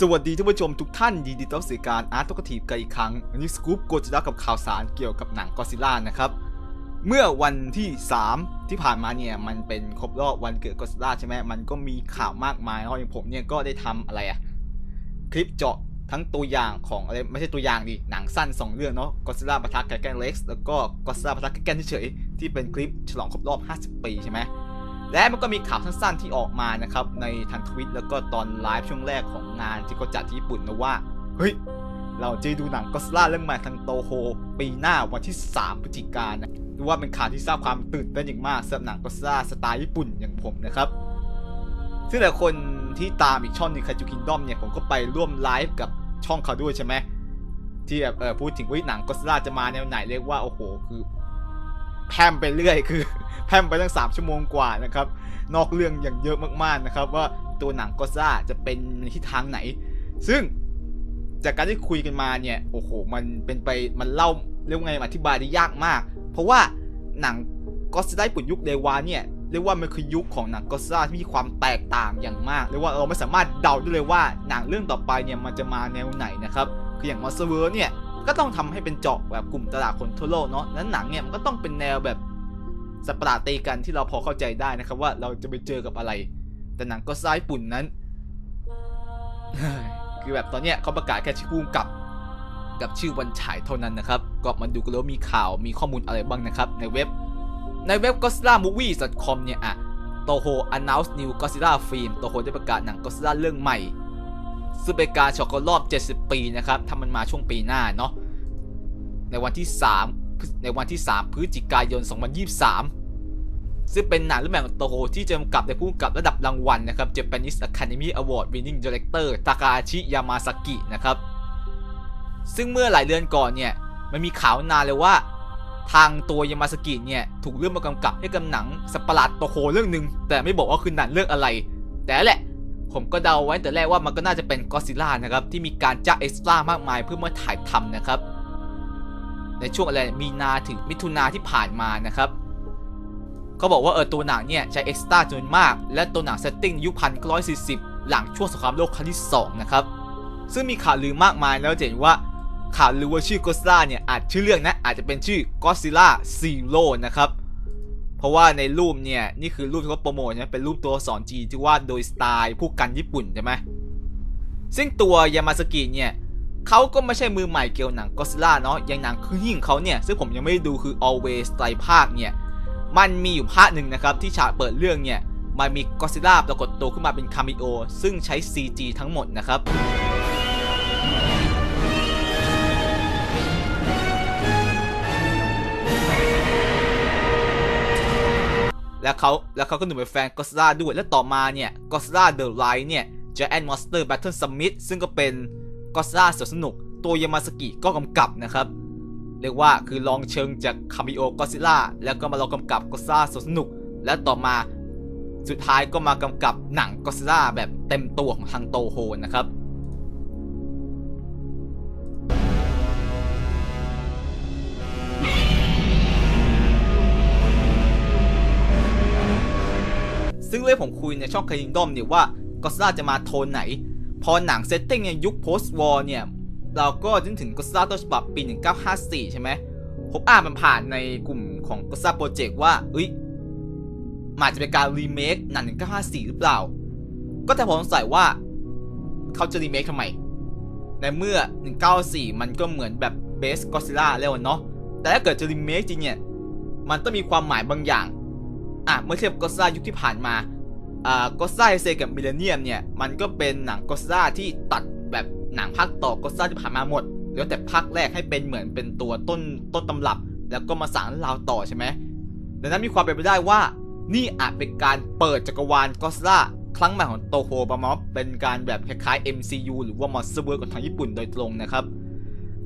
สวัสดีท่านผู้ชมทุกท่านยินดีต้อนรับสู่การอาร์ตทกทีกันอีกครั้งอันนี้สกู๊ปโกจิระกับข่าวสารเกี่ยวกับหนังกอซิล่านะครับ เมื่อวันที่ 3 ที่ผ่านมาเนี่ยมันเป็นครบรอบวันเกิดกอซิล่าใช่ไหมมันก็มีข่าวมากมายแล้วอย่างผมเนี่ยก็ได้ทำอะไรอะคลิปเจาะทั้งตัวอย่างของอะไรไม่ใช่ตัวอย่างดิหนังสั้น 2 เรื่องเนาะกอซิล่าปะทะไกแกนเล็กซ์แล้วก็กอซิล่าปะทะไกแกนเฉยที่เป็นคลิปฉลองครบรอบ 50 ปีใช่ไหม และมันก็มีข่าวสั้นๆที่ออกมานะครับในทางทวิตแล้วก็ตอนไลฟ์ช่วงแรกของงานที่เขาจัดที่ญี่ปุ่นนะว่า เฮ้ย เราจะดูหนังก็สล่าเรื่องใหม่ทางโตโฮปีหน้าวันที่ 3 พฤศจิกายนนะดูว่าเป็นข่าวที่สร้างความตื่นเต้นอย่างมากสำหรับหนังก็สล่าสไตล์ญี่ปุ่นอย่างผมนะครับ ซึ่งหลายคนที่ตามอีกช่องนึงคาจูคิงดอมเนี่ยผมก็ไปร่วมไลฟ์กับช่องเขาด้วยใช่ไหมที่แบบเออพูดถึงว่าหนังก็สล่าจะมาแนวไหนเรียกว่าโอ้โหคือ แพร่มไปเรื่อยคือ แพร่มไปตั้ง 3 ชั่วโมงกว่านะครับ นอกเรื่องอย่างเยอะมากๆนะครับ ว่าตัวหนังก็ซ่าจะเป็นทิศทางไหน ซึ่งจากการที่คุยกันมาเนี่ยโอ้โหมันเป็นไปมันเล่าเรียกไงอธิบายได้ยากมาก เพราะว่าหนังก็ซ่าญี่ปุ่นยุคเดวาเนี่ยเรียกว่ามันคือยุคของหนังก็ซ่าที่มีความแตกต่างอย่างมากเรียกว่าเราไม่สามารถเดาได้เลยว่าหนังเรื่องต่อไปเนี่ยมันจะมาแนวไหนนะครับคืออย่างมอสเวอร์เนี่ย ก็ต้องทำให้เป็นเจาะแบบกลุ่มตลาดคนทั่วโลกเนาะนั้นหนังเนี่ยมันก็ต้องเป็นแนวแบบสตว์ปราตีกันที่เราพอเข้าใจได้นะครับว่าเราจะไปเจอกับอะไร แต่หนังก็ซ้ายปุ่นนั้น คือแบบตอนเนี้ยเขาประกาศแค่ชื่อพุ่มกับ กับชื่อวันฉายเท่านั้นนะครับ ก็มาดูกันแล้วมีข่าวมีข้อมูลอะไรบ้างนะครับ ในเว็บ ในเว็บ Godzilla Movie com เนี่ยอะโตโฮ announce new Godzilla film โตโฮได้ประกาศหนัง Godzilla เรื่องใหม่ซึ่งเป็นการฉลองรอบ 70 ปีนะครับถ้ามันมาช่วงปีหน้าเนาะ ในวันที่ 3 ในวันที่ 3 พฤศจิกายน 2023 ซึ่งเป็นหนังเรื่องใหม่งโตโฮที่จะกำกับในผู้กำกับระดับรางวัลนะครับ Japanese Academy Award Winning Director Takahashi Yamazaki นะครับ ซึ่งเมื่อหลายเดือนก่อนเนี่ย มันมีข่าวนานเลยว่า ทางตัวยามาสกิเนี่ย ถูกเลื่อนมากำกับให้กับหนังสัตว์ประหลาดโตโฮเรื่องหนึ่งแต่ไม่บอกว่าคือหนังเรื่องอะไร แต่แหละผมก็เดาไว้แต่แรกว่ามันก็น่าจะเป็นก็ซิล่านะครับ ที่มีการจ้างเอ็กซ์ตร้ามากมายเพื่อมาถ่ายทำนะครับ ในช่วงอะไรมีนาถึงมิถุนาที่ผ่านมานะครับเขาบอกว่าเออตัวหนังเนี่ยใช้เอ็กซ์ต้าจำนวนมาก และตัวหนังเซตติ้งยุคพันเก้าร้อยสี่สิบหลังช่วงสงครามโลกครั้งที่2นะครับซึ่งมีข่าวลือมากมายแล้วจะเห็นว่าข่าวลือว่าชื่อก็ซิล่าเนี่ยอาจชื่อเรื่องนะอาจจะเป็นชื่อก็ซิล่าซีโร่นะครับเพราะว่าในรูปเนี่ยนี่คือรูปที่เขาโปรโมทนะเป็นรูปตัวสอักษรจีที่วาดโดยสไตล์ผู้กันญี่ปุ่นใช่ไหมซึ่งตัวยามาสกิเนี่ย เขาก็ไม่ใช่มือใหม่เกี่ยวหนังก็ซิล่าเนาะอย่างหนังคือหิ่งเขาเนี่ย ซึ่งผมยังไม่ได้ดูคือ always ไตรภาคเนี่ย มันมีอยู่ภาคหนึ่งนะครับ ที่ฉากเปิดเรื่องเนี่ย มันมีก็ซิล่าปรากฏตัวขึ้นมาเป็นคาเมโอ ซึ่งใช้ CG ทั้งหมดนะครับแล้วเขาแล้วเขาก็หนุ่มเป็นแฟนก็ซิล่าด้วย และต่อมาเนี่ยก็ซิล่าเดอะไลท์เนี่ย Giant Monster Battle Summit ซึ่งก็เป็น ก็ซ่าสนุก ตัวยามาสกิก็กำกับนะครับเรียกว่าคือลองเชิงจากคามิโอก็ซิล่าแล้วก็มาลองกำกับก็ซ่าสนุก และต่อมาสุดท้ายก็มากำกับหนังก็ซิล่าแบบเต็มตัวของทางโตโฮนะครับซึ่งเรื่องผมคุยในช่องค i ิงดอมเนี่ยว่าก็ซิล่าจะมาโทนไหน พอหนังเซตติ้งในยุค post war เนี่ย เราก็นึกถึงก็ซ่าต้นฉบับปี 1954 ใช่ไหมผมอ่านมันผ่านในกลุ่มของก็ซ่าโปรเจกต์ว่าเอ้ยมันอาจจะเป็นการรีเมคหนัง 1954 หรือเปล่า ก็แต่ผมสงสัยว่าเขาจะรีเมคทำไม ในเมื่อ 194 มันก็เหมือนแบบเบสก็ซิล่าแล้วเนาะ แต่ถ้าเกิดจะรีเมคจริงเนี่ย มันต้องมีความหมายบางอย่าง อะ เมื่อเทียบก็ซิล่ายุคที่ผ่านมา อ่าก็ซ่าเซกับมิเลเนียมเนี่ย มันก็เป็นหนังก็ซ่าที่ตัดแบบหนังภาคต่อก็ซ่าที่ผ่านมาหมดเหลือแต่ภาคแรกให้เป็นเหมือนเป็นตัวต้นต้นตำรับ แล้วก็มาสานราวต่อใช่ไหมดังนั้นมีความเป็นไปได้ว่า นี่อาจเป็นการเปิดจักรวาลก็ซ่าครั้งใหม่ของโตโฮบามอฟเป็นการแบบคล้ายๆ MCU หรือว่า Monster World ของทางญี่ปุ่นโดยตรงนะครับ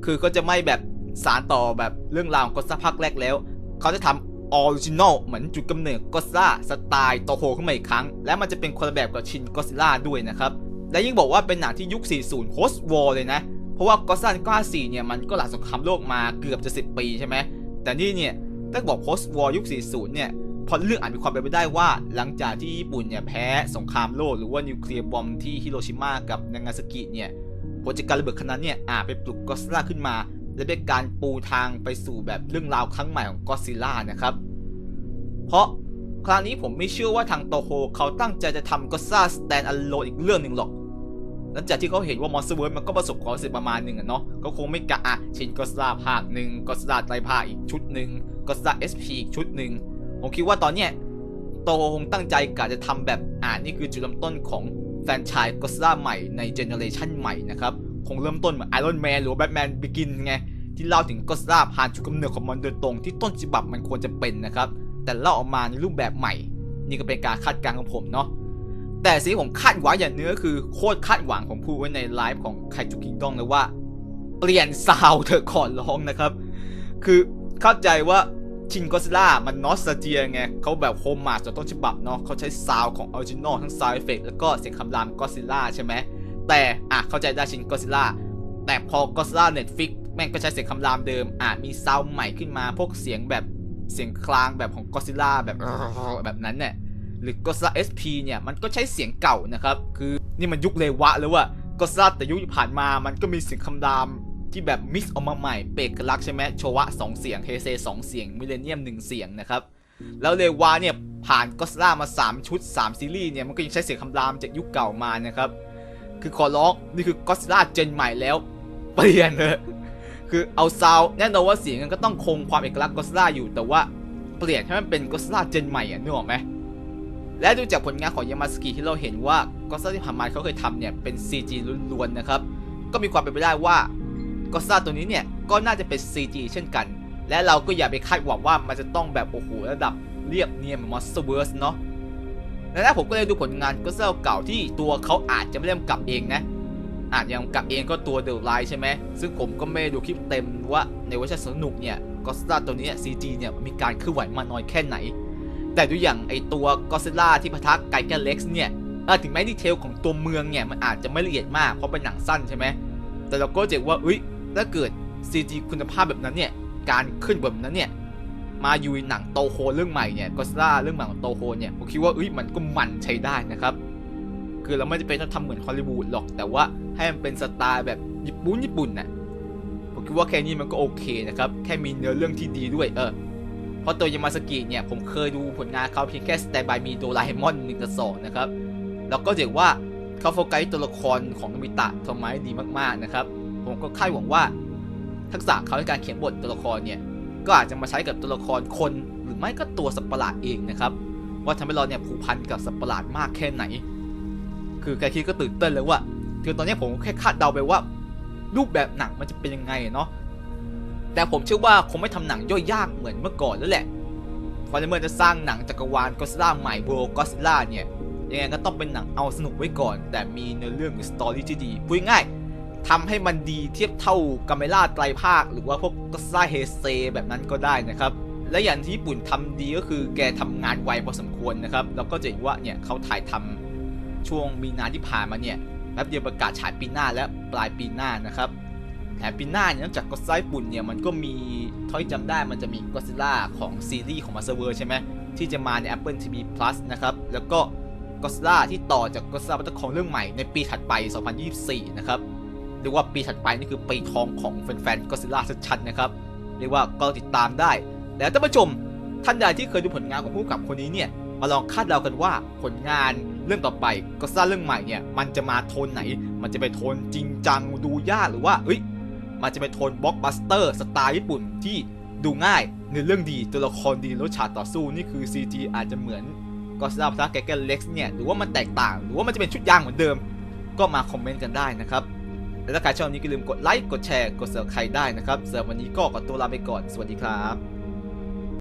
คือก็จะไม่แบบสารต่อแบบเรื่องราวของก็ซ่าภาคแรกแล้ว เขาจะทำ ออริจินอลเหมือนจุดกำเนิดก็ซ่าสไตล์โตโฮขึ้นมาอีกครั้ง และมันจะเป็นคนละแบบกับชินก็ซิล่าด้วยนะครับ และยิ่งบอกว่าเป็นหนังที่ยุค 40 post war เลยนะ เพราะว่าก็ซ่า94เนี่ยมันก็หลังสงครามโลกมาเกือบจะ 10 ปีใช่ไหมแต่นี่เนี่ยถ้าบอก post war ยุค 40 เนี่ยพราะเรื่องอาจมีความเป็นไปได้ว่า หลังจากที่ญี่ปุ่นเนี่ยแพ้สงครามโลกหรือว่านิวเคลียร์บอมที่ฮิโรชิมากับนางาซากิเนี่ยผลจากการระเบิดครั้งนั้นเนี่ยอาจไปปลุกก็ซิล่าขึ้นมา และเป็นการปูทางไปสู่แบบเรื่องราวครั้งใหม่ของก็อดซิลล่านะครับ เพราะครั้งนี้ผมไม่เชื่อว่าทางโตโฮเขาตั้งใจจะทำก็ซ่าสแตนอะโลอีกเรื่องหนึ่งหรอกหลังจากที่เขาเห็นว่ามอนสเตอร์เวิร์มันก็ประสบความสำเร็จประมาณหนึ่งอะเนาะก็คงไม่กะอะชินก็ซ่าภาคหนึ่งก็ซ่าไตรภาคอีกชุดหนึ่งก็ซ่าเอสพีอีกชุดหนึ่งผมคิดว่าตอนเนี้ยโตคงตั้งใจกะจะทำแบบอ่านี่คือจุดเริ่มต้นของแฟรนไชส์ก็ซ่าใหม่ในเจเนอเรชันใหม่นะครับ คงเริ่มต้นเหมือนไอรอนแมนหรือแบทแมนบิกินไงที่เล่าถึงก็อดซิล่าผ่านจุดกำเนิดของมันโดยตรงที่ต้นฉบับมันควรจะเป็นนะครับ แต่เล่าออกมาในรูปแบบใหม่ นี่ก็เป็นการคาดการณ์ของผมเนาะแต่สิ่งผมคาดหวังอย่างหนึงก็คือโคตรคาดหวังผมพูดไว้ในไลฟ์ของไคจูคิงดองเลยว่า เปลี่ยนซาวเถอะขอร้องนะครับ คือเข้าใจว่าชินก็ซิล่ามันนอสเจียไงเขาแบบโฮมมาจากต้นฉบับเนาะเขาใช้ซาวของออริจินอลทั้งซาวเอฟเฟกแล้วก็เสียงคำรามก็ซิล่าใช่ไหม แต่อะเข้าใจได้ชินก็ซิล่าแต่พอก็ซิล่าเน็ตฟิกแม่งก็ใช้เสียงคำรามเดิมอะมีซาวใหม่ขึ้นมาพวกเสียงแบบเสียงคลางแบบของก็ซิล่าแบบแบบนั้นเนี่ยหรือ g o z i l l a SP เนี่ยมันก็ใช้เสียงเก่านะครับ คือนี่มันยุคเลวะแล้วว่า g o z i l l a แต่ยุคผ่านมามันก็มีเสียงคำรามที่แบบมิกซ์ออกมาใหม่เปกลักใช่ไหมโชวะ 2 เสียงเฮเซ2เสียงมิเลเนียม 1 เสียงนะครับ แล้วเลวะเนี่ยผ่าน g o z i l l a มา 3 ชุด 3 ซีรีส์เนี่ย มันก็ยังใช้เสียงคำรามจากยุคเก่ามานะครับ คือขอร้องนี่คือ g o z i l l a เจนใหม่แล้ว เปลี่ยนเลยคือเอาซาวแน่นอนว่าเสียงมันก็ต้องคงความเอกลักษณ์ g o z i l l a อยู่แต่ว่าเปลี่ยนให้มันเป็น g o z i l l a เจนใหม่อะนึกออกไหมและดูจากผลงานของยามาสกิที่เราเห็นว่าก็ซ่าที่ผ่านมาเขาเคยทำเนี่ยเป็น CG ล้วนๆนะครับ ก็มีความเป็นไปได้ว่าก็ซ่าตัวนี้เนี่ยก็น่าจะเป็น CG เช่นกัน และเราก็อย่าไปคาดหวังว่ามันจะต้องแบบโอ้โหระดับเรียบเนียนเหมือน Monsterverse เนาะ และแล้วผมก็เลยดูผลงานก็ซ่าเก่าที่ตัวเขาอาจจะไม่ได้กำกับเองนะ อาจยังกำกับเองก็ตัวเดลไลใช่ไหม ซึ่งผมก็ไม่ดูคลิปเต็มว่าในเวอร์ชันสนุกเนี่ยก็ซ่าตัวนี้ CG เนี่ยมีการเคลื่อนไหวมาน้อยแค่ไหน แต่ดูอย่างไอตัวก็ซิล่าที่พะทักไกแกนเล็กซ์เนี่ยถึงแม้ดีเทลของตัวเมืองเนี่ยมันอาจจะไม่ละเอียดมากเพราะเป็นหนังสั้นใช่ไหมแต่เราก็เจอว่าเอ้ยถ้าเกิด CG คุณภาพแบบนั้นเนี่ยการขึ้นแบบนั้นเนี่ย มาอยู่ในหนังโตโฮเรื่องใหม่เนี่ยก็ซิล่าเรื่องใหม่ของโตโฮเนี่ยผมคิดว่าเอ้ยมันก็มันใช้ได้นะครับ คือเราไม่จำเป็นต้องทำเหมือนฮอลลีวูดหรอกแต่ว่าให้มันเป็นสไตล์แบบญี่ปุ่นญี่ปุ่นน่ะผมคิดว่าแค่นี้มันก็โอเคนะครับแค่มีเนื้อเรื่องที่ดีด้วยเออเพราะตัวยามาสกิเนี่ยผมเคยดูผลงานเขาเพียงแค่สแตนบายมีโดราเอมอนหนึ่งกับสองนะครับแล้วก็เห็นว่าเขาโฟกัสตัวละครของโนบิตะทำไมดีมากๆนะครับ ผมก็คาดหวังว่าทักษะเขาในการเขียนบทตัวละครเนี่ย ก็อาจจะมาใช้กับตัวละครคน หรือไม่ก็ตัวสัตว์ประหลาดเองนะครับ ว่าทำให้เราเนี่ยผูกพันกับสัตว์ประหลาดมากแค่ไหน คือแค่คิดก็ตื่นเต้นแล้วว่าคือตอนนี้ผมแค่คาดเดาไปว่า รูปแบบหนังมันจะเป็นยังไงเนาะแต่ผมเชื่อว่าคงไม่ทำหนังย่อยยากเหมือนเมื่อก่อนแล้วแหละเพราะในเมื่อจะสร้างหนังจักรวาลก็ซิล่าใหม่โบก็ซิล่าเนี่ยยังไงก็ต้องเป็นหนังเอาสนุกไว้ก่อน แต่มีเนื้อเรื่องสตอรี่ที่ดีพูดง่าย ทำให้มันดีเทียบเท่ากาเมล่าไตรภาค หรือว่าพวกก็ซ่าเฮเซแบบนั้นก็ได้นะครับ และอย่างที่ญี่ปุ่นทำดีก็คือแกทำงานไวพอสมควรนะครับ แล้วก็จะเห็นว่าเนี่ยเขาถ่ายทำช่วงมีนาที่ผ่านมาเนี่ยแป๊บเดียวประกาศฉายปีหน้าและปลายปีหน้านะครับแถมปีหน้าเนี่ยนอกจากก็ซ่าญี่ปุ่นเนี่ยมันก็มีท่าที่จำได้มันจะมีก็ซิล่าของซีรีส์ของมาสเวอร์ใช่ไหมที่จะมาใน Apple TV Plus นะครับแล้วก็ก็ซิล่าที่ต่อจากก็ซิล่าบัตเตอร์ของเรื่องใหม่ในปีถัดไป 2024 นะครับ เรียกว่าปีถัดไปนี่คือปีทองของแฟนๆก็ซิล่าชัดๆนะครับ เรียกว่าก็ติดตามได้ แล้วท่านผู้ชมท่านใดที่เคยดูผลงานของผู้กำกับคนนี้เนี่ยมาลองคาดเดากันว่าผลงานเรื่องต่อไปก็ซิล่าเรื่องใหม่เนี่ยมันจะมาโทนไหน มันจะไปโทนจริงจังดูยากหรือว่าเอ้ยมันจะเป็นโทนบล็อกบัสเตอร์สไตล์ญี่ปุ่นที่ดูง่ายเนื้อเรื่องดีตัวละครดีรสชาติต่อสู้นี่คือ CG อาจจะเหมือนก็ส l าพ a แกเก Lex เนี่ยหรือว่ามันแตกต่าง หรือว่ามันจะเป็นชุดยางเหมือนเดิม ก็มาคอมเมนต์กันได้นะครับ และถ้าใครชอบนี้ก็อย่าลืมกดไลค์กดแชร์กดเสิร์ฟใครได้นะครับเสิร์ฟวันนี้ก็ขอตัวลาไปก่อนสวัสดีครับ